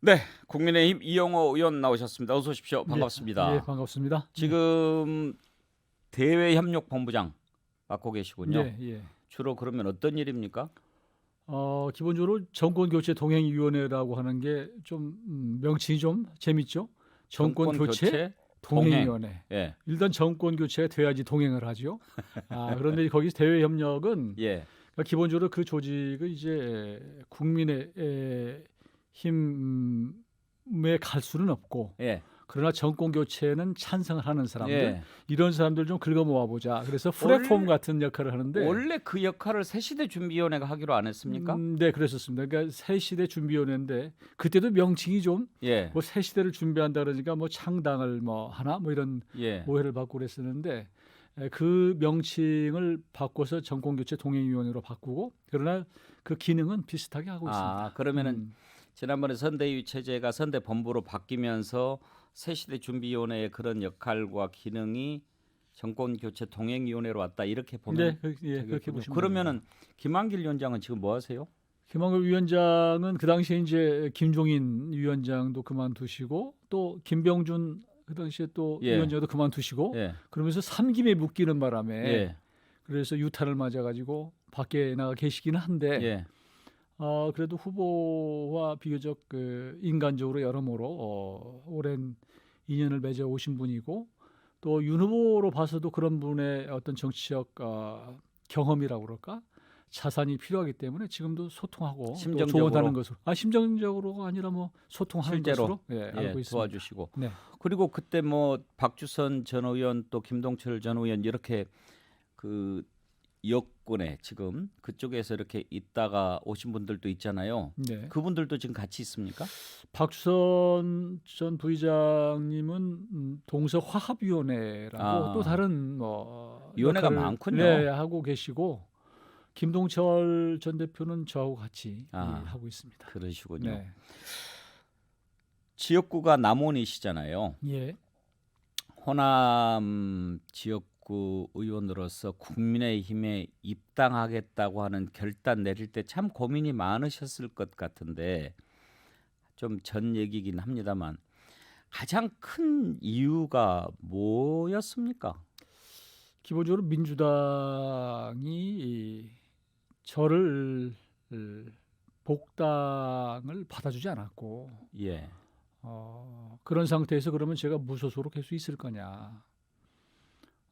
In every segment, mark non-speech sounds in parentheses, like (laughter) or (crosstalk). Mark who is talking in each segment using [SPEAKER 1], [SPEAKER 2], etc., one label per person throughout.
[SPEAKER 1] 네, 국민의힘 이영호 의원 나오셨습니다. 어서 오십시오. 반갑습니다.
[SPEAKER 2] 예, 예, 반갑습니다.
[SPEAKER 1] 지금 대외협력본부장 맡고 계시군요.
[SPEAKER 2] 예, 예.
[SPEAKER 1] 주로 그러면 어떤 일입니까?
[SPEAKER 2] 어, 기본적으로 정권 교체 동행 위원회라고 하는 게 좀 명칭이 좀 재밌죠. 정권, 교체, 동행 위원회.
[SPEAKER 1] 예,
[SPEAKER 2] 일단 정권 교체가 돼야지 동행을 하죠. 아, 그런데 (laughs) 거기서 대외 협력은
[SPEAKER 1] 예,
[SPEAKER 2] 그러니까 기본적으로 그 조직을 이제 국민의 에, 힘에 갈 수는 없고
[SPEAKER 1] 예,
[SPEAKER 2] 그러나 정권 교체는 찬성을 하는 사람들
[SPEAKER 1] 예.
[SPEAKER 2] 이런 사람들 좀 긁어 모아 보자. 그래서 플랫폼 같은 역할을 하는데
[SPEAKER 1] 원래 그 역할을 새시대 준비위원회가 하기로 안 했습니까?
[SPEAKER 2] 음, 네, 그랬었습니다. 그러니까 새 시대 준비위원회인데 그때도 명칭이 좀
[SPEAKER 1] 예,
[SPEAKER 2] 뭐새 시대를 준비한다 그러니까 뭐 창당을 뭐 하나 뭐 이런
[SPEAKER 1] 예.
[SPEAKER 2] 오해를 받고 그랬었는데 에, 그 명칭을 바꿔서 정권 교체 동행위원회로 바꾸고 그러나 그 기능은 비슷하게 하고 있습니다.
[SPEAKER 1] 아, 그러면은
[SPEAKER 2] 음,
[SPEAKER 1] 지난번에 선대위 체제가 선대 본부로 바뀌면서 새시대 준비위원회의 그런 역할과 기능이 정권 교체 동행위원회로 왔다 이렇게 보면
[SPEAKER 2] 네, 그, 예, 그렇게. 보시면
[SPEAKER 1] 그러면은 김한길 위원장은 지금 뭐 하세요?
[SPEAKER 2] 김한길 위원장은 그 당시에 이제 김종인 위원장도 그만두시고 또 김병준 그 당시에 또
[SPEAKER 1] 예.
[SPEAKER 2] 위원장도 그만두시고
[SPEAKER 1] 예,
[SPEAKER 2] 그러면서 삼김에 묶이는 바람에
[SPEAKER 1] 예,
[SPEAKER 2] 그래서 유탄을 맞아가지고 밖에 나가 계시기는 한데
[SPEAKER 1] 예,
[SPEAKER 2] 어, 그래도 후보와 비교적 그 인간적으로 여러모로 어, 오랜 인연을 맺어 오신 분이고 또 윤 후보로 봐서도 그런 분의 어떤 정치적 어, 경험이라고 그럴까 자산이 필요하기 때문에 지금도 소통하고 또
[SPEAKER 1] 심정적으로?
[SPEAKER 2] 조언하는 것으로 아 심정적으로가 아니라 뭐 소통하는
[SPEAKER 1] 실제로?
[SPEAKER 2] 것으로 예,
[SPEAKER 1] 예,
[SPEAKER 2] 알고 있습니다.
[SPEAKER 1] 도와주시고
[SPEAKER 2] 네.
[SPEAKER 1] 그리고 그때 뭐 박주선 전 의원 또 김동철 전 의원 이렇게 그 여권에 지금 그쪽에서 이렇게 있다가 오신 분들도 있잖아요.
[SPEAKER 2] 네.
[SPEAKER 1] 그분들도 지금 같이 있습니까?
[SPEAKER 2] 박주선 전 부의장님은 음, 동서화합위원회라고
[SPEAKER 1] 아.
[SPEAKER 2] 또 다른 뭐
[SPEAKER 1] 위원회가 많군요.
[SPEAKER 2] 네, 하고 계시고 김동철 전 대표는 저하고 같이
[SPEAKER 1] 아.
[SPEAKER 2] 이, 하고 있습니다.
[SPEAKER 1] 그러시군요.
[SPEAKER 2] 네.
[SPEAKER 1] 지역구가 남원이시잖아요.
[SPEAKER 2] 예.
[SPEAKER 1] 호남 지역 구 의원으로서 국민의힘에 입당하겠다고 하는 결단 내릴 때 참 고민이 많으셨을 것 같은데 좀 전 얘기긴 합니다만 가장 큰 이유가 뭐였습니까?
[SPEAKER 2] 기본적으로 민주당이 이 저를 을, 복당을 받아주지 않았고
[SPEAKER 1] 예,
[SPEAKER 2] 어, 그런 상태에서 그러면 제가 무소속으로 갈수 있을 거냐?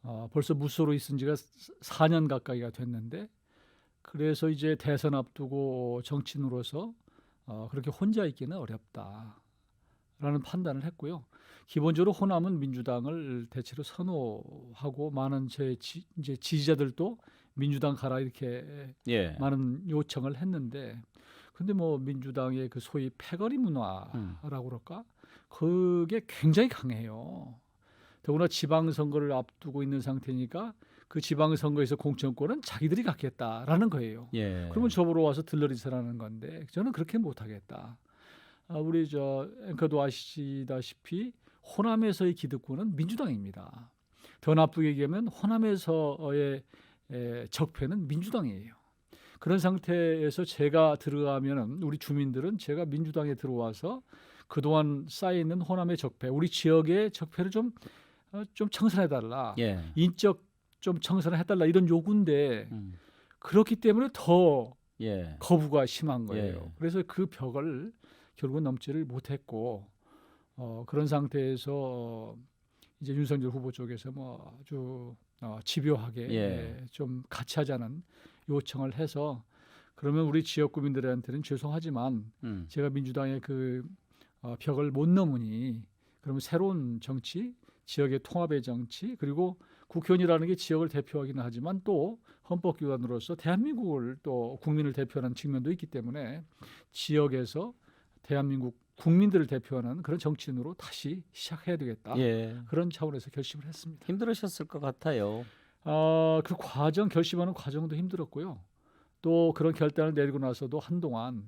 [SPEAKER 2] 어, 벌써 무소로 있은 지가 4년 가까이가 됐는데 그래서 이제 대선 앞두고 정치인으로서 어, 그렇게 혼자 있기는 어렵다라는 판단을 했고요. 기본적으로 호남은 민주당을 대체로 선호하고 많은 제 지, 이제 지지자들도 민주당 가라 이렇게
[SPEAKER 1] 예,
[SPEAKER 2] 많은 요청을 했는데 근데 뭐 민주당의 그 소위 패거리 문화라고
[SPEAKER 1] 음.
[SPEAKER 2] 그럴까 그게 굉장히 강해요. 더구나 지방선거를 앞두고 있는 상태니까 그 지방선거에서 공천권은 자기들이 갖겠다라는 거예요.
[SPEAKER 1] 예.
[SPEAKER 2] 그러면 저보러 와서 들러리서라는 건데 저는 그렇게 못하겠다. 아, 우리 저 앵커도 아시다시피 호남에서의 기득권은 민주당입니다. 더 나쁘게 얘기하면 호남에서의 에, 적폐는 민주당이에요. 그런 상태에서 제가 들어가면은 우리 주민들은 제가 민주당에 들어와서 그동안 쌓여 있는 호남의 적폐, 우리 지역의 적폐를 좀 어, 좀 청산해 달라.
[SPEAKER 1] 예,
[SPEAKER 2] 인적 좀 청산해 달라 이런 요구인데
[SPEAKER 1] 음,
[SPEAKER 2] 그렇기 때문에 더
[SPEAKER 1] 예,
[SPEAKER 2] 거부가 심한 거예요.
[SPEAKER 1] 예.
[SPEAKER 2] 그래서 그 벽을 결국은 넘지를 못했고 어, 그런 상태에서 어, 이제 윤석열 후보 쪽에서 뭐 아주 어, 집요하게
[SPEAKER 1] 예.
[SPEAKER 2] 예, 좀 같이 하자는 요청을 해서 그러면 우리 지역 구민들한테는 죄송하지만
[SPEAKER 1] 음,
[SPEAKER 2] 제가 민주당의 그 어, 벽을 못 넘으니 그러면 새로운 정치, 지역의 통합의 정치 그리고 국회의원이라는 게 지역을 대표하기는 하지만 또 헌법기관으로서 대한민국을 또 국민을 대표하는 측면도 있기 때문에 지역에서 대한민국 국민들을 대표하는 그런 정치인으로 다시 시작해야 되겠다.
[SPEAKER 1] 예.
[SPEAKER 2] 그런 차원에서 결심을 했습니다.
[SPEAKER 1] 힘들으셨을 것 같아요.
[SPEAKER 2] 아, 그 과정 결심하는 과정도 힘들었고요. 또 그런 결단을 내리고 나서도 한동안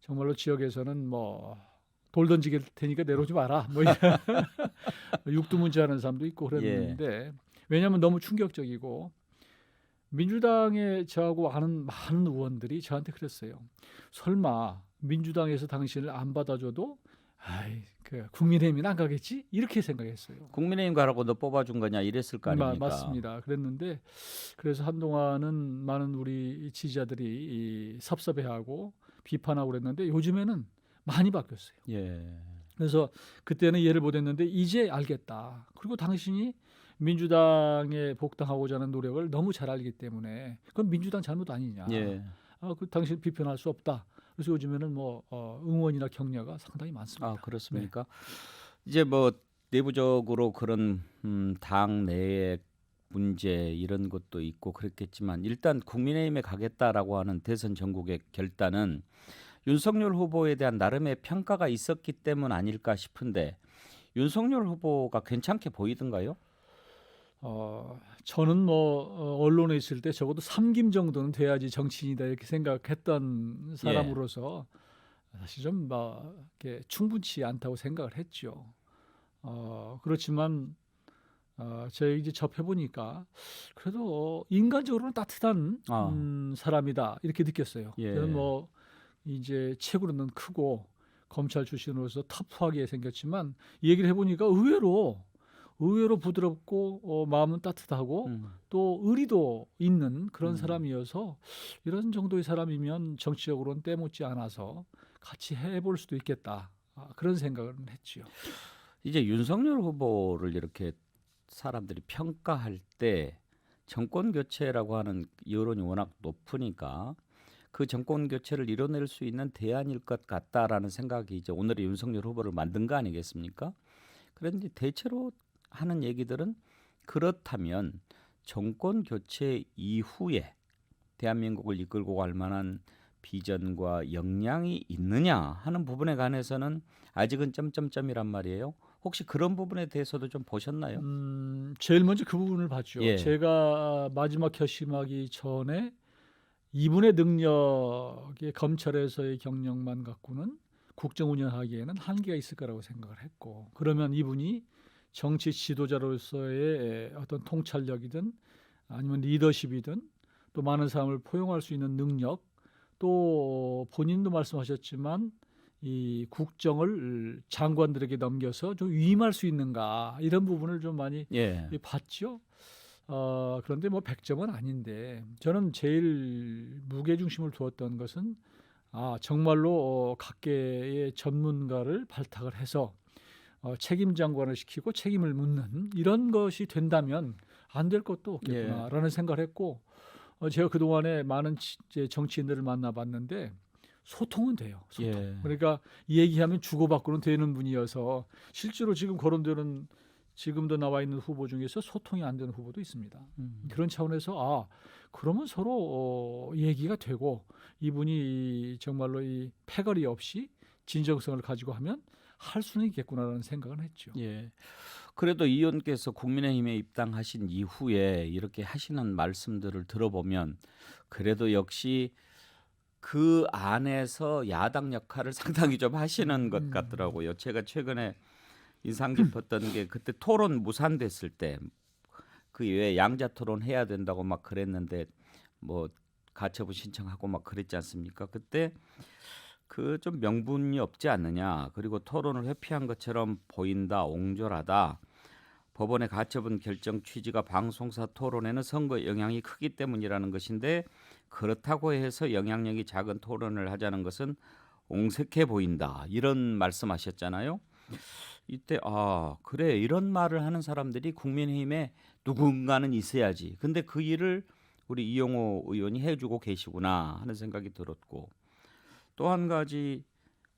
[SPEAKER 2] 정말로 지역에서는 뭐 돌 던지게 테니까 내려오지 마라. 뭐 (laughs) 육두문자하는 사람도 있고 그랬는데 왜냐하면 너무 충격적이고 민주당에 저하고 아는 많은 의원들이 저한테 그랬어요. 설마 민주당에서 당신을 안 받아줘도 아이 그 국민의힘이 안 가겠지 이렇게 생각했어요.
[SPEAKER 1] 국민의힘 가라고 너 뽑아준 거냐 이랬을 거
[SPEAKER 2] 마-
[SPEAKER 1] 아닙니까?
[SPEAKER 2] 맞습니다. 그랬는데 그래서 한동안은 많은 우리 지지자들이 이 섭섭해하고 비판하고 그랬는데 요즘에는 많이 바뀌었어요.
[SPEAKER 1] 예.
[SPEAKER 2] 그래서 그때는 이해를 못했는데 이제 알겠다. 그리고 당신이 민주당에 복당하고자 하는 노력을 너무 잘 알기 때문에 그건 민주당 잘못 아니냐.
[SPEAKER 1] 예.
[SPEAKER 2] 아, 그 당신 비판할 수 없다. 그래서 요즘에는 뭐 어, 응원이나 격려가 상당히 많습니다.
[SPEAKER 1] 아 그렇습니까? 이제 뭐 내부적으로 그런 음, 당 내의 문제 이런 것도 있고 그랬겠지만 일단 국민의힘에 가겠다라고 하는 대선 전국의 결단은 윤석열 후보에 대한 나름의 평가가 있었기 때문 아닐까 싶은데 윤석열 후보가 괜찮게 보이던가요?
[SPEAKER 2] 어, 저는 뭐 어, 언론에 있을 때 적어도 삼김 정도는 돼야지 정치인이다 이렇게 생각했던 사람으로서 사실 좀뭐 이렇게 충분치 않다고 생각을 했죠. 어, 그렇지만 어, 제가 이제 접해 보니까 그래도 어, 인간적으로는 따뜻한
[SPEAKER 1] 아.
[SPEAKER 2] 음, 사람이다 이렇게 느꼈어요.
[SPEAKER 1] 예.
[SPEAKER 2] 저는 뭐 이제 체구로는 크고 검찰 출신으로서 터프하게 생겼지만 이 얘기를 해보니까 의외로 의외로 부드럽고 어, 마음은 따뜻하고
[SPEAKER 1] 음.
[SPEAKER 2] 또 의리도 있는 그런
[SPEAKER 1] 음.
[SPEAKER 2] 사람이어서 이런 정도의 사람이면 정치적으로는 때묻지 않아서 같이 해볼 수도 있겠다 아, 그런 생각을 했지요.
[SPEAKER 1] 이제 윤석열 후보를 이렇게 사람들이 평가할 때 정권 교체라고 하는 여론이 워낙 높으니까 그 정권 교체를 이뤄낼 수 있는 대안일 것 같다라는 생각이 이제 오늘의 윤석열 후보를 만든 거 아니겠습니까? 그런데 대체로 하는 얘기들은 그렇다면 정권 교체 이후에 대한민국을 이끌고 갈 만한 비전과 역량이 있느냐 하는 부분에 관해서는 아직은 점점점이란 말이에요. 혹시 그런 부분에 대해서도 좀 보셨나요?
[SPEAKER 2] 음, 제일 먼저 그 부분을 봤죠.
[SPEAKER 1] 예.
[SPEAKER 2] 제가 마지막 결심하기 전에 이분의 능력의 검찰에서의 경력만 갖고는 국정 운영하기에는 한계가 있을 거라고 생각을 했고 그러면 이분이 정치 지도자로서의 어떤 통찰력이든 아니면 리더십이든 또 많은 사람을 포용할 수 있는 능력 또 본인도 말씀하셨지만 이 국정을 장관들에게 넘겨서 좀 위임할 수 있는가 이런 부분을 좀 많이
[SPEAKER 1] 예.
[SPEAKER 2] 이 봤죠. 어, 그런데 뭐 100점은 아닌데 저는 제일 무게 중심을 두었던 것은 아, 정말로 어, 각계의 전문가를 발탁을 해서 어, 책임 장관을 시키고 책임을 묻는 이런 것이 된다면 안 될 것도 없겠구나라는 생각을 했고 어, 제가 그동안에 많은 지- 이제 정치인들을 만나봤는데 소통은 돼요. 소통.
[SPEAKER 1] 예.
[SPEAKER 2] 그러니까 얘기하면 주고받고는 되는 분이어서 실제로 지금 거론되는 지금도 나와 있는 후보 중에서 소통이 안 되는 후보도 있습니다.
[SPEAKER 1] 음.
[SPEAKER 2] 그런 차원에서 아 그러면 서로 어, 얘기가 되고 이분이 정말로 이 패거리 없이 진정성을 가지고 하면 할 수는 있겠구나라는 생각을 했죠.
[SPEAKER 1] 예. 그래도 이 의원께서 국민의힘에 입당하신 이후에 이렇게 하시는 말씀들을 들어보면 그래도 역시 그 안에서 야당 역할을 (laughs) 상당히 좀 하시는 것
[SPEAKER 2] 음.
[SPEAKER 1] 같더라고요. 제가 최근에 인상 깊었던 게 그때 토론 무산됐을 때그 외에 양자 토론 해야 된다고 막 그랬는데 뭐 가처분 신청하고 막 그랬지 않습니까? 그때 그 좀 명분이 없지 않느냐 그리고 토론을 회피한 것처럼 보인다 옹졸하다 법원의 가처분 결정 취지가 방송사 토론에는 선거 영향이 크기 때문이라는 것인데 그렇다고 해서 영향력이 작은 토론을 하자는 것은 옹색해 보인다 이런 말씀하셨잖아요. 이때 아 그래 이런 말을 하는 사람들이 국민의힘에 누군가는 있어야지. 근데 그 일을 우리 이용호 의원이 해주고 계시구나 하는 생각이 들었고 또 한 가지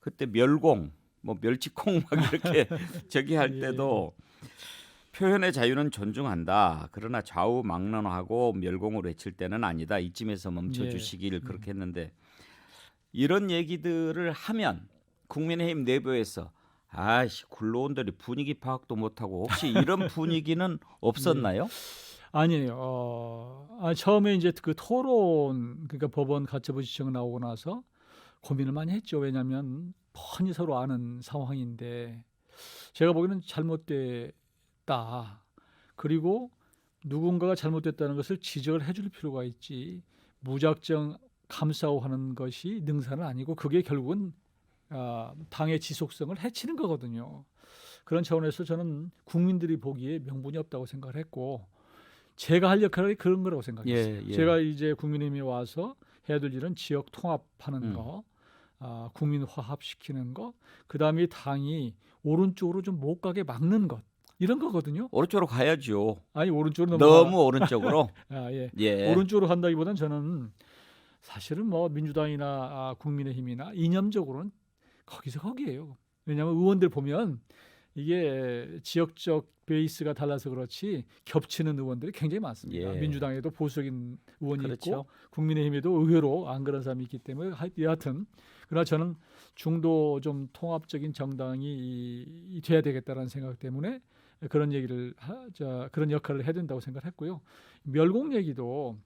[SPEAKER 1] 그때 멸공 뭐 멸치콩 (laughs) 막 이렇게 (laughs) 저기 할
[SPEAKER 2] 예.
[SPEAKER 1] 때도 표현의 자유는 존중한다. 그러나 좌우 막론하고 멸공을 외칠 때는 아니다. 이쯤에서 멈춰
[SPEAKER 2] 예.
[SPEAKER 1] 주시기를 그렇게 했는데 이런 얘기들을 하면 국민의힘 내부에서 아씨 굴러온들이 분위기 파악도 못하고 혹시 이런 (laughs) 분위기는 없었나요?
[SPEAKER 2] 아니에요. 어, 아, 처음에 이제 그 토론 그러니까 법원 가처분 신청 나오고 나서 고민을 많이 했죠. 왜냐하면 뻔히 서로 아는 상황인데 제가 보기에는 잘못됐다. 그리고 누군가가 잘못됐다는 것을 지적을 해줄 필요가 있지. 무작정 감싸고 하는 것이 능사는 아니고 그게 결국은 아, 당의 지속성을 해치는 거거든요. 그런 차원에서 저는 국민들이 보기에 명분이 없다고 생각을 했고 제가 할 역할이 그런 거라고 생각했어요.
[SPEAKER 1] 예, 예.
[SPEAKER 2] 제가 이제 국민의힘에 와서 해야 될 일은 지역 통합하는
[SPEAKER 1] 음.
[SPEAKER 2] 거, 아, 국민 화합시키는 거, 그 다음에 당이 오른쪽으로 좀 못 가게 막는 것 이런 거거든요.
[SPEAKER 1] 오른쪽으로 가야죠.
[SPEAKER 2] 아니 오른쪽으로 넘어가-
[SPEAKER 1] 너무 오른쪽으로. (laughs)
[SPEAKER 2] 아, 예.
[SPEAKER 1] 예.
[SPEAKER 2] 오른쪽으로 간다기보다는 저는 사실은 뭐 민주당이나 아, 국민의힘이나 이념적으로는 거기서 거기에요. 왜냐하면 의원들 보면 이게 지역적 베이스가 달라서 그렇지 겹치는 의원들이 굉장히 많습니다.
[SPEAKER 1] 예.
[SPEAKER 2] 민주당에도 보수적인 의원이
[SPEAKER 1] 그렇죠.
[SPEAKER 2] 있고 국민의힘에도 의외로 안 그런 사람이 있기 때문에 하- 여하튼 그러나 저는 중도 좀 통합적인 정당이 돼야 되겠다라는 생각 때문에 그런 얘기를 하, 자, 그런 역할을 해야 된다고 생각했고요. 멸공 얘기도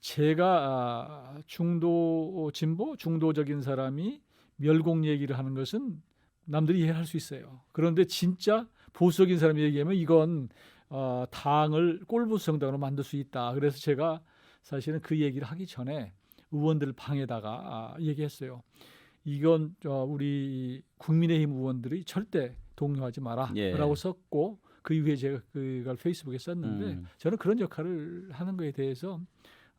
[SPEAKER 2] 제가 아, 중도 진보 중도적인 사람이 멸공 얘기를 하는 것은 남들이 이해할 수 있어요. 그런데 진짜 보수적인 사람이 얘기하면 이건 어, 당을 꼴보수 정당으로 만들 수 있다. 그래서 제가 사실은 그 얘기를 하기 전에 의원들 방에다가 아, 얘기했어요. 이건 어, 우리 국민의힘 의원들이 절대 동요하지 마라라고
[SPEAKER 1] 예.
[SPEAKER 2] 썼고 그 이후에 제가 그걸 페이스북에 썼는데
[SPEAKER 1] 음.
[SPEAKER 2] 저는 그런 역할을 하는 거에 대해서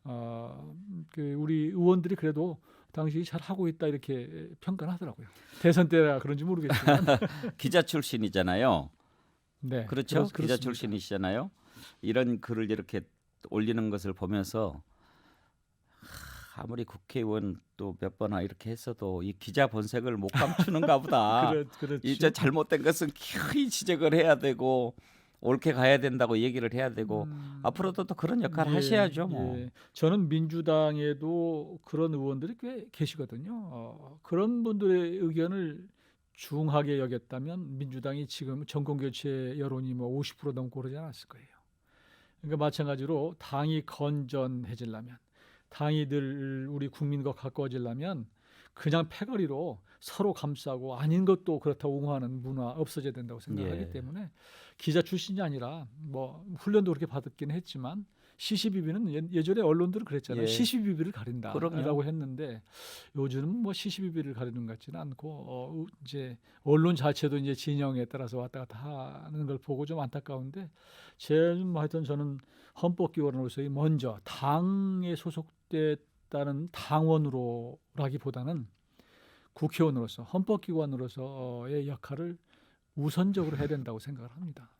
[SPEAKER 2] 어, 그 우리 의원들이 그래도 당신이 잘 하고 있다 이렇게 평가를 하더라고요. 대선 때라 그런지 모르겠지만 (laughs)
[SPEAKER 1] 기자 출신이잖아요.
[SPEAKER 2] 네
[SPEAKER 1] 그렇죠?
[SPEAKER 2] 그렇-
[SPEAKER 1] 기자. 출신이시잖아요. 이런 글을 이렇게 올리는 것을 보면서 하, 아무리 국회의원 또 몇 번이나 이렇게 했어도 이 기자 본색을 못 감추는가 보다. (laughs)
[SPEAKER 2] 그렇, 그렇죠.
[SPEAKER 1] 이제 잘못된 것은 기어이 지적을 해야 되고 옳게 가야 된다고 얘기를 해야 되고
[SPEAKER 2] 음,
[SPEAKER 1] 앞으로도 또 그런 역할을
[SPEAKER 2] 예,
[SPEAKER 1] 하셔야죠. 뭐.
[SPEAKER 2] 예. 저는 민주당에도 그런 의원들이 꽤 계시거든요. 어, 그런 분들의 의견을 중하게 여겼다면 민주당이 지금 정권 교체 여론이 뭐 50% 넘고 그러지 않았을 거예요. 그러니까 마찬가지로 당이 건전해지려면 당이 늘 우리 국민과 가까워지려면 그냥 패거리로 서로 감싸고 아닌 것도 그렇다고 옹호하는 문화 없어져야 된다고 생각하기
[SPEAKER 1] 예.
[SPEAKER 2] 때문에 기자 출신이 아니라 뭐 훈련도 그렇게 받았긴 했지만 시시비비는 예- 예전에 언론들은 그랬잖아요.
[SPEAKER 1] 예.
[SPEAKER 2] 시시비비를 가린다라고. 했는데 요즘은 뭐 시시비비를 가리는 것 같지는 않고 어, 우- 이제 언론 자체도 이제 진영에 따라서 왔다 갔다 하는 걸 보고 좀 안타까운데 제일 하여튼 저는 헌법기관으로서의 먼저 당에 소속됐다는 당원으로라기보다는 국회의원으로서 헌법기관으로서의 역할을 우선적으로 해야 된다고 생각을 합니다.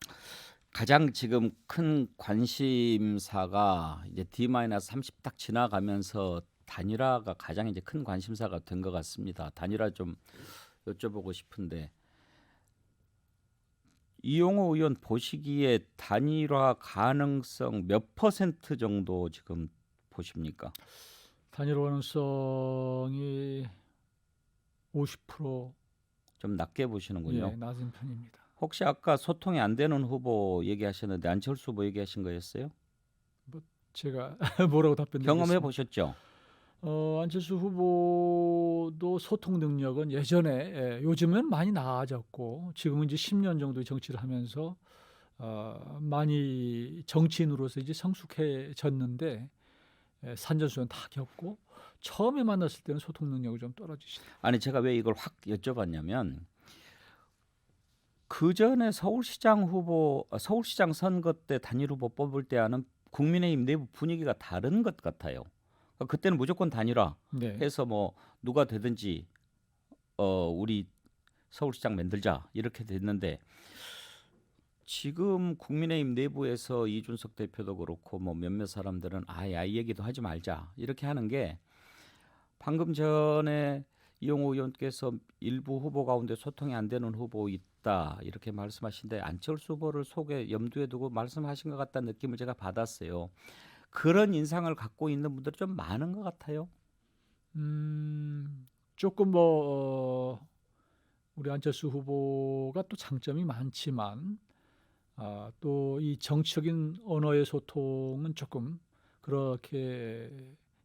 [SPEAKER 1] 가장 지금 큰 관심사가 이제 D-30 딱 지나가면서 단일화가 가장 이제 큰 관심사가 된 것 같습니다. 단일화 좀 여쭤보고 싶은데 이용호 의원 보시기에 단일화 가능성 몇 퍼센트 정도 지금 보십니까?
[SPEAKER 2] 단일 가능성이
[SPEAKER 1] 50%좀 낮게 보시는군요.
[SPEAKER 2] 예, 낮은 편입니다.
[SPEAKER 1] 혹시 아까 소통이 안 되는 후보 얘기하셨는데 안철수 후보 얘기하신 거였어요?
[SPEAKER 2] 제가 (laughs) 뭐라고 답변
[SPEAKER 1] 경험해 보셨죠?
[SPEAKER 2] 어, 안철수 후보도 소통 능력은 예전에 예, 요즘은 많이 나아졌고 지금은 이제 10년 정도 정치를 하면서 어, 많이 정치인으로서 이제 성숙해졌는데 예, 산전수전 다 겪고 처음에 만났을 때는 소통 능력이 좀 떨어지시죠.
[SPEAKER 1] 아니 제가 왜 이걸 확 여쭤봤냐면 그 전에 서울시장 후보 아, 서울시장 선거 때 단일 후보 뽑을 때와는 국민의힘 내부 분위기가 다른 것 같아요. 그러니까 그때는 무조건 단일화
[SPEAKER 2] 네.
[SPEAKER 1] 해서 뭐 누가 되든지 어 우리 서울시장 만들자 이렇게 됐는데 지금 국민의힘 내부에서 이준석 대표도 그렇고 뭐 몇몇 사람들은 아야 이 얘기도 하지 말자 이렇게 하는 게 방금 전에 이용호 의원께서 일부 후보 가운데 소통이 안 되는 후보 있다 이렇게 말씀하신데 안철수 후보를 속에 염두에 두고 말씀하신 것 같다는 느낌을 제가 받았어요. 그런 인상을 갖고 있는 분들이 좀 많은 것 같아요.
[SPEAKER 2] 음, 조금 뭐 어, 우리 안철수 후보가 또 장점이 많지만 아, 또 이 정치적인 언어의 소통은 조금 그렇게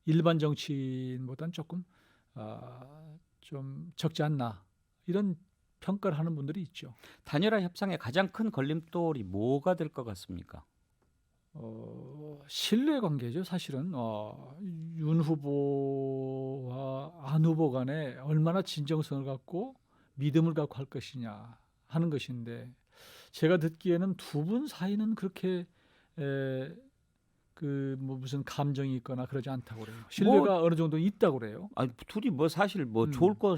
[SPEAKER 2] 일반 정치인보다는 조금 아, 좀 적지 않나 이런 평가를 하는 분들이 있죠.
[SPEAKER 1] 단일화 협상의 가장 큰 걸림돌이 뭐가 될 것 같습니까?
[SPEAKER 2] 어, 신뢰 관계죠. 사실은 어, 윤 후보와 안 후보 간에 얼마나 진정성을 갖고 믿음을 갖고 할 것이냐 하는 것인데 제가 듣기에는 두 분 사이는 그렇게 에, 그 뭐 무슨 감정이 있거나 그러지 않다고 그래요. 신뢰가 어느 정도 있다고 그래요.
[SPEAKER 1] 아니 둘이 뭐 사실 뭐
[SPEAKER 2] 음.
[SPEAKER 1] 좋을 것도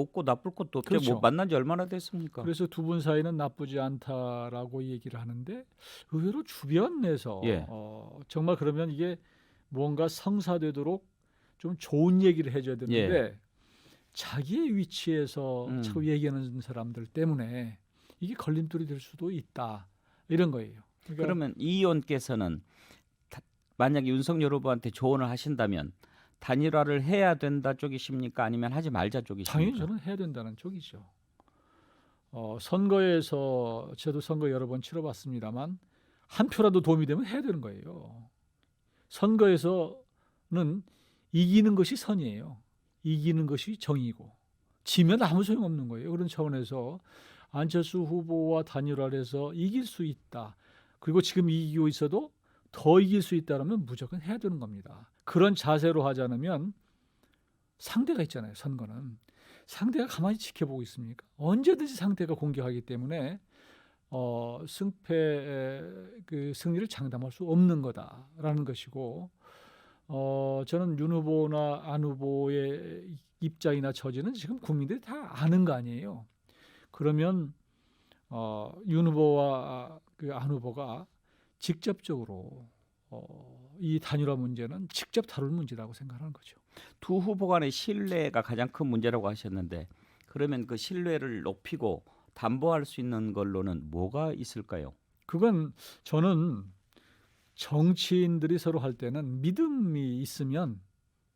[SPEAKER 1] 없고 나쁠 것도 없죠.
[SPEAKER 2] 그렇죠.
[SPEAKER 1] 뭐 만난 지 얼마나 됐습니까?
[SPEAKER 2] 그래서 두 분 사이는 나쁘지 않다라고 얘기를 하는데 의외로 주변 내서
[SPEAKER 1] 예.
[SPEAKER 2] 어, 정말 그러면 이게 무언가 성사되도록 좀 좋은 얘기를 해줘야 되는데 자기의 위치에서
[SPEAKER 1] 음.
[SPEAKER 2] 자꾸 얘기하는 사람들 때문에 이게 걸림돌이 될 수도 있다 이런 거예요. 그러니까
[SPEAKER 1] 그러면 이 의원께서는 다- 만약에 윤석열 후보한테 조언을 하신다면 단일화를 해야 된다 쪽이십니까? 아니면 하지 말자 쪽이십니까?
[SPEAKER 2] 당연히 저는 해야 된다는 쪽이죠. 어, 선거에서 저도 선거 여러 번 치러봤습니다만 한 표라도 도움이 되면 해야 되는 거예요. 선거에서는 이기는 것이 선이에요. 이기는 것이 정의고 지면 아무 소용 없는 거예요. 그런 차원에서 안철수 후보와 단일화를 해서 이길 수 있다. 그리고 지금 이기고 있어도 더 이길 수 있다라면 무조건 해야 되는 겁니다. 그런 자세로 하지 않으면 상대가 있잖아요. 선거는 상대가 가만히 지켜보고 있습니까? 언제든지 상대가 공격하기 때문에 어, 승패 그 승리를 장담할 수 없는 거다라는 것이고 어, 저는 윤 후보나 안 후보의 입장이나 처지는 지금 국민들이 다 아는 거 아니에요. 그러면 어, 윤 후보와 그 안 후보가 직접적으로 어, 이 단일화 문제는 직접 다룰 문제라고 생각하는 거죠.
[SPEAKER 1] 두 후보 간의 신뢰가 가장 큰 문제라고 하셨는데 그러면 그 신뢰를 높이고 담보할 수 있는 걸로는 뭐가 있을까요?
[SPEAKER 2] 그건 저는 정치인들이 서로 할 때는 믿음이 있으면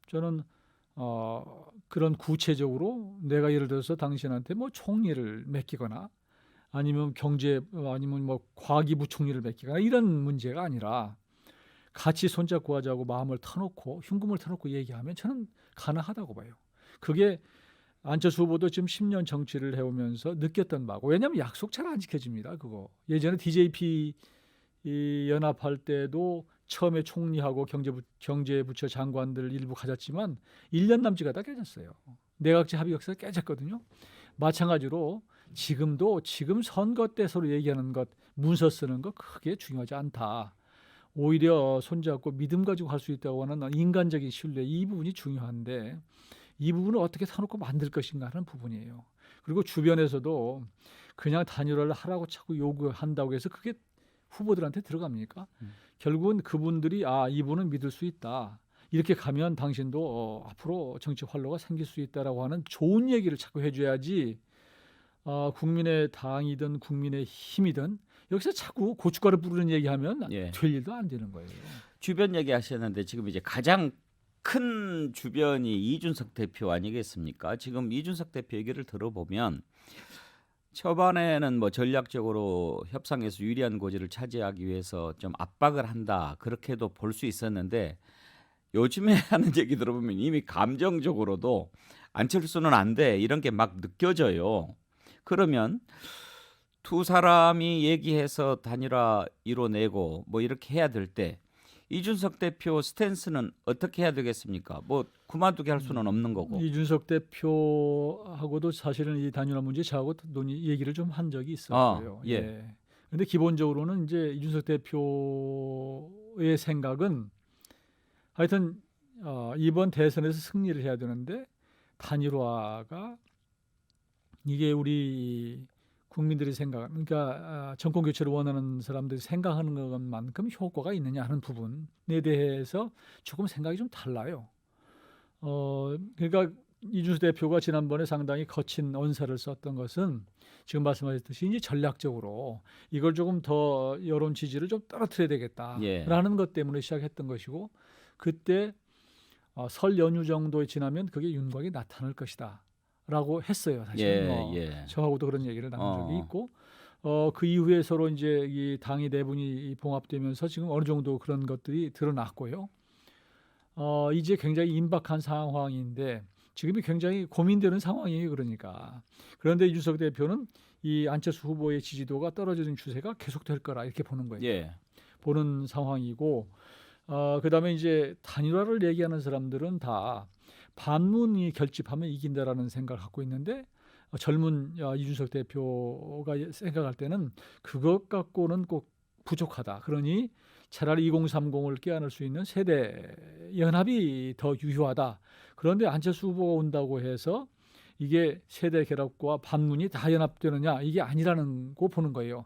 [SPEAKER 2] 저는 어 그런 구체적으로 내가 예를 들어서 당신한테 뭐 총리를 맡기거나 아니면 경제 아니면 뭐 과기부총리를 맡기거나 이런 문제가 아니라 같이 손잡고 하자고 마음을 터놓고 흉금을 터놓고 얘기하면 저는 가능하다고 봐요. 그게 안철수 후보도 지금 10년 정치를 해오면서 느꼈던 바고 왜냐하면 약속 잘 안 지켜집니다. 그거 예전에 DJP 이 연합할 때도 처음에 총리하고 경제부 경제부처 장관들 일부 가졌지만 1년 남지가 다 깨졌어요. 내각제 합의 역사가 깨졌거든요. 마찬가지로 지금도 지금 선거 때 서로 얘기하는 것 문서 쓰는 거 크게 중요하지 않다. 오히려 손잡고 믿음 가지고 할 수 있다고 하는 인간적인 신뢰 이 부분이 중요한데 이 부분을 어떻게 사놓고 만들 것인가 하는 부분이에요. 그리고 주변에서도 그냥 단일화를 하라고 자꾸 요구한다고 해서 그게 후보들한테 들어갑니까?
[SPEAKER 1] 음.
[SPEAKER 2] 결국은 그분들이 아 이분은 믿을 수 있다. 이렇게 가면 당신도 어, 앞으로 정치 활로가 생길 수 있다라고 하는 좋은 얘기를 자꾸 해줘야지 어, 국민의 당이든 국민의 힘이든 여기서 자꾸 고춧가루 뿌리는 얘기하면
[SPEAKER 1] 예.
[SPEAKER 2] 될 일도 안 되는 거예요.
[SPEAKER 1] 주변 얘기 하셨는데 지금 이제 가장 큰 주변이 이준석 대표 아니겠습니까? 지금 이준석 대표 얘기를 들어보면 초반에는 뭐 전략적으로 협상에서 유리한 고지를 차지하기 위해서 좀 압박을 한다 그렇게도 볼 수 있었는데 요즘에 (laughs) 하는 얘기 들어보면 이미 감정적으로도 안철수는 안 돼 이런 게 막 느껴져요. 그러면 두 사람이 얘기해서 단일화 이뤄내고 뭐 이렇게 해야 될 때 이준석 대표 스탠스는 어떻게 해야 되겠습니까? 뭐 그만두게 할 수는 없는 거고.
[SPEAKER 2] 이준석 대표하고도 사실은 이 단일화 문제 저하고 논의 얘기를 좀 한 적이 있었고요.
[SPEAKER 1] 아, 예.
[SPEAKER 2] 근데 기본적으로는 이제 이준석 대표의 생각은 하여튼 어, 이번 대선에서 승리를 해야 되는데 단일화가 이게 우리 국민들이 생각, 그러니까 아, 정권 교체를 원하는 사람들이 생각하는 것만큼 효과가 있느냐 하는 부분에 대해서 조금 생각이 좀 달라요. 어, 그러니까 이준수 대표가 지난번에 상당히 거친 언사를 썼던 것은 지금 말씀하셨듯이 이제 전략적으로 이걸 조금 더 여론 지지를 좀 떨어뜨려야 되겠다라는
[SPEAKER 1] 예.
[SPEAKER 2] 것 때문에 시작했던 것이고 그때 어, 설 연휴 정도에 지나면 그게 윤곽이 나타날 것이다 라고 했어요. 사실
[SPEAKER 1] 예,
[SPEAKER 2] 뭐
[SPEAKER 1] 예.
[SPEAKER 2] 저하고도 그런 얘기를 나눈 적이
[SPEAKER 1] 어.
[SPEAKER 2] 있고 어, 그 이후에 서로 이제 이 당이 내분이 봉합되면서 지금 어느 정도 그런 것들이 드러났고요. 어, 이제 굉장히 임박한 상황인데 지금이 굉장히 고민되는 상황이에요. 그러니까 그런데 이준석 대표는 이 안철수 후보의 지지도가 떨어지는 추세가 계속될 거라 이렇게 보는 거예요.
[SPEAKER 1] 예.
[SPEAKER 2] 보는 상황이고 어, 그다음에 이제 단일화를 얘기하는 사람들은 다 반문이 결집하면 이긴다라는 생각을 갖고 있는데 어, 젊은 어, 이준석 대표가 생각할 때는 그것 갖고는 꼭 부족하다. 그러니 차라리 2030을 깨안을 수 있는 세대 연합이 더 유효하다. 그런데 안철수 후보가 온다고 해서 이게 세대 결합과 반문이 다 연합되느냐 이게 아니라는 거 보는 거예요.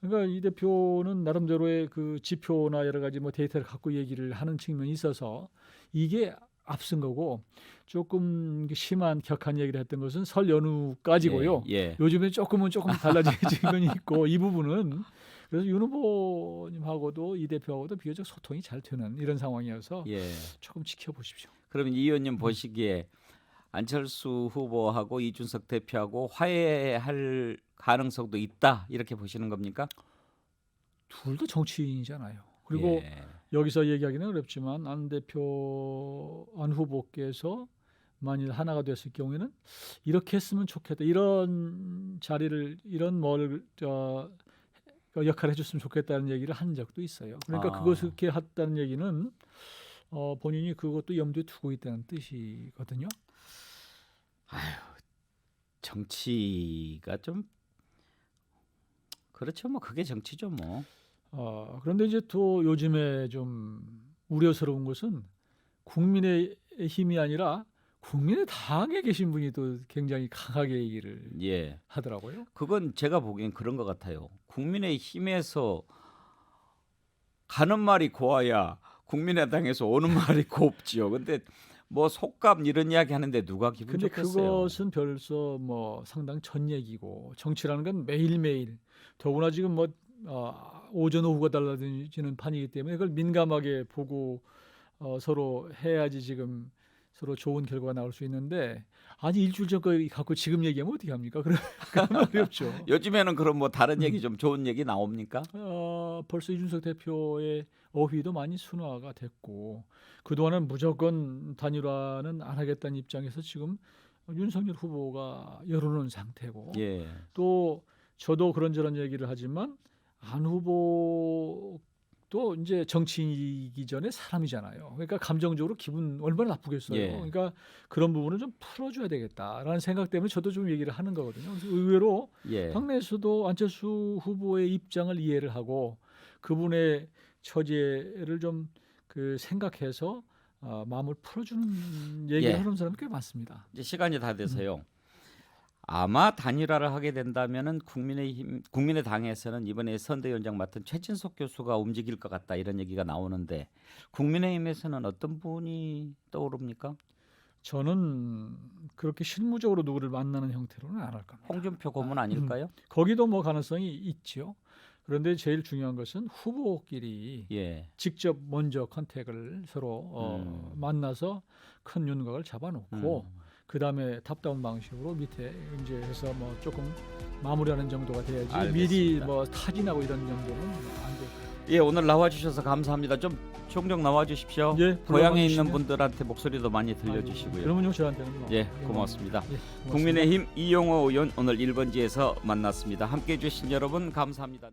[SPEAKER 2] 그러니까 이 대표는 나름대로의 그 지표나 여러 가지 뭐 데이터를 갖고 얘기를 하는 측면이 있어서 이게 앞선 거고 조금 심한 격한 얘기를 했던 것은 설 연휴까지고요.
[SPEAKER 1] 예. 예.
[SPEAKER 2] 요즘에 조금은 조금 달라진 (laughs) 측면이 있고 이 부분은 그래서 윤 후보님하고도 이 대표하고도 비교적 소통이 잘 되는 이런 상황이어서
[SPEAKER 1] 예.
[SPEAKER 2] 조금 지켜보십시오.
[SPEAKER 1] 그러면 이 의원님 보시기에 안철수 후보하고 이준석 대표하고 화해할 가능성도 있다 이렇게 보시는 겁니까?
[SPEAKER 2] 둘 다 정치인이잖아요. 그리고
[SPEAKER 1] 예.
[SPEAKER 2] 여기서 얘기하기는 어렵지만 안 대표 안 후보께서 만일 하나가 됐을 경우에는 이렇게 했으면 좋겠다 이런 자리를 이런 뭘 저, 역할을 해줬으면 좋겠다는 얘기를 한 적도 있어요. 그러니까
[SPEAKER 1] 아.
[SPEAKER 2] 그것을 이렇게 했다는 얘기는 어, 본인이 그것도 염두에 두고 있다는 뜻이거든요.
[SPEAKER 1] 정치가 좀 그렇죠 뭐 그게 정치죠 뭐.
[SPEAKER 2] 어, 그런데 이제 또 요즘에 좀 우려스러운 것은 국민의 힘이 아니라 국민의 당에 계신 분이 또 굉장히 강하게 얘기를
[SPEAKER 1] 예.
[SPEAKER 2] 하더라고요.
[SPEAKER 1] 그건 제가 보기엔 그런 것 같아요. 국민의 힘에서 가는 말이 고와야 국민의당에서 오는 말이 곱지요. 근데 뭐 속감 이런 이야기 하는데 누가 기분
[SPEAKER 2] 근데
[SPEAKER 1] 좋겠어요.
[SPEAKER 2] 그것은 벌써 뭐 상당 전 얘기고 정치라는 건 매일매일 더구나 지금 뭐 어, 오전 오후가 달라지는 판이기 때문에 그걸 민감하게 보고 어, 서로 해야지 지금 서로 좋은 결과가 나올 수 있는데 아니 일주일 전거 갖고 지금 얘기하면 어떻게 합니까? 그럼 그러면 (laughs) 어렵죠.
[SPEAKER 1] 요즘에는 그럼 뭐 다른
[SPEAKER 2] 음.
[SPEAKER 1] 얘기 좀 좋은 얘기 나옵니까?
[SPEAKER 2] 어, 벌써 이준석 대표의 어휘도 많이 순화가 됐고 그동안은 무조건 단일화는 안 하겠다는 입장에서 지금 윤석열 후보가 열어놓은 상태고
[SPEAKER 1] 예.
[SPEAKER 2] 또 저도 그런저런 얘기를 하지만 안 후보도 이제 정치이기 전에 사람이잖아요. 그러니까 감정적으로 기분 얼마나 나쁘겠어요.
[SPEAKER 1] 예.
[SPEAKER 2] 그러니까 그런 부분을 좀 풀어줘야 되겠다라는 생각 때문에 저도 좀 얘기를 하는 거거든요. 그래서 의외로
[SPEAKER 1] 예.
[SPEAKER 2] 당내에서도 안철수 후보의 입장을 이해를 하고 그분의 처지를 좀 그 생각해서 어, 마음을 풀어주는 얘기를
[SPEAKER 1] 예.
[SPEAKER 2] 하는 사람이 꽤 많습니다.
[SPEAKER 1] 이제 시간이 다 돼서요.
[SPEAKER 2] 음.
[SPEAKER 1] 아마 단일화를 하게 된다면은 국민의힘 국민의당에서는 이번에 선대위원장 맡은 최진석 교수가 움직일 것 같다 이런 얘기가 나오는데 국민의힘에서는 어떤 분이 떠오릅니까?
[SPEAKER 2] 저는 그렇게 실무적으로 누구를 만나는 형태로는 안 할 겁니다.
[SPEAKER 1] 홍준표 고문 아닐까요?
[SPEAKER 2] 거기도 뭐 가능성이 있죠. 그런데 제일 중요한 것은 후보끼리
[SPEAKER 1] 예.
[SPEAKER 2] 직접 먼저 컨택을 서로 어,
[SPEAKER 1] 음.
[SPEAKER 2] 만나서 큰 윤곽을 잡아놓고
[SPEAKER 1] 음.
[SPEAKER 2] 그 다음에 탑다운 방식으로 밑에 이제 해서 뭐 조금 마무리하는 정도가 돼야지
[SPEAKER 1] 알겠습니다.
[SPEAKER 2] 미리 뭐 타진하고 이런 정도는 안 돼.
[SPEAKER 1] 예, 오늘 나와 주셔서 감사합니다. 좀 종종 나와 주십시오.
[SPEAKER 2] 예,
[SPEAKER 1] 고향에 있는
[SPEAKER 2] 불러주시면-
[SPEAKER 1] 분들한테 목소리도 많이 들려 주시고요.
[SPEAKER 2] 그러면요 저한테는 뭐
[SPEAKER 1] 예. 고맙습니다.
[SPEAKER 2] 예, 고맙습니다.
[SPEAKER 1] 국민의힘 이용호 의원 오늘 1번지에서 만났습니다. 함께 해 주신 여러분 감사합니다.